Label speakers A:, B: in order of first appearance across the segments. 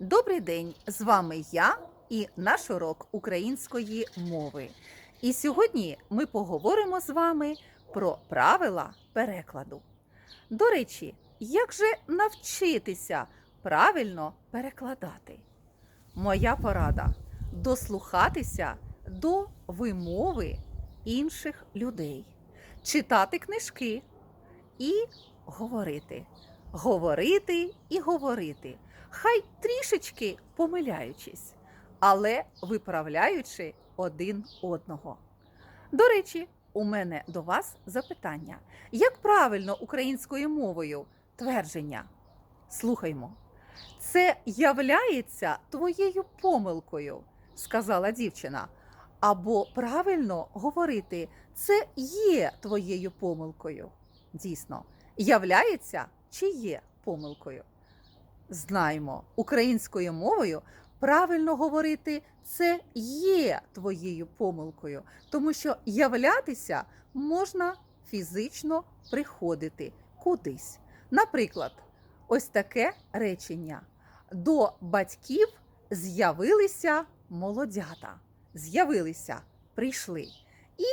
A: Добрий день! З вами я і наш урок української мови. І сьогодні ми поговоримо з вами про правила перекладу. До речі, як же навчитися правильно перекладати? Моя порада дослухатися до вимови інших людей, читати книжки і говорити. Говорити і говорити хай трішечки помиляючись, але виправляючи один одного. До речі, у мене до вас запитання: як правильно українською мовою твердження? Слухаймо. Це являється твоєю помилкою, сказала дівчина. Або правильно говорити, це є твоєю помилкою. Дійсно, являється чи є помилкою? Знаємо, українською мовою правильно говорити це є твоєю помилкою, тому що являтися можна фізично приходити кудись. Наприклад, ось таке речення: до батьків з'явилися молодята. З'явилися, прийшли. І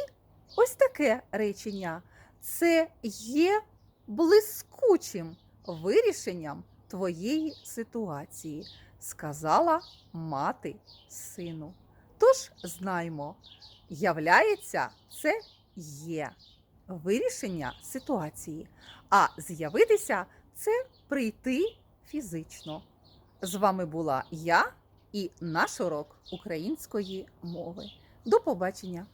A: ось таке речення це є блискучим вирішенням твоєї ситуації, сказала мати сину. Тож знаємо, являється це є вирішення ситуації, а з'явитися це прийти фізично. З вами була я і наш урок української мови. До побачення!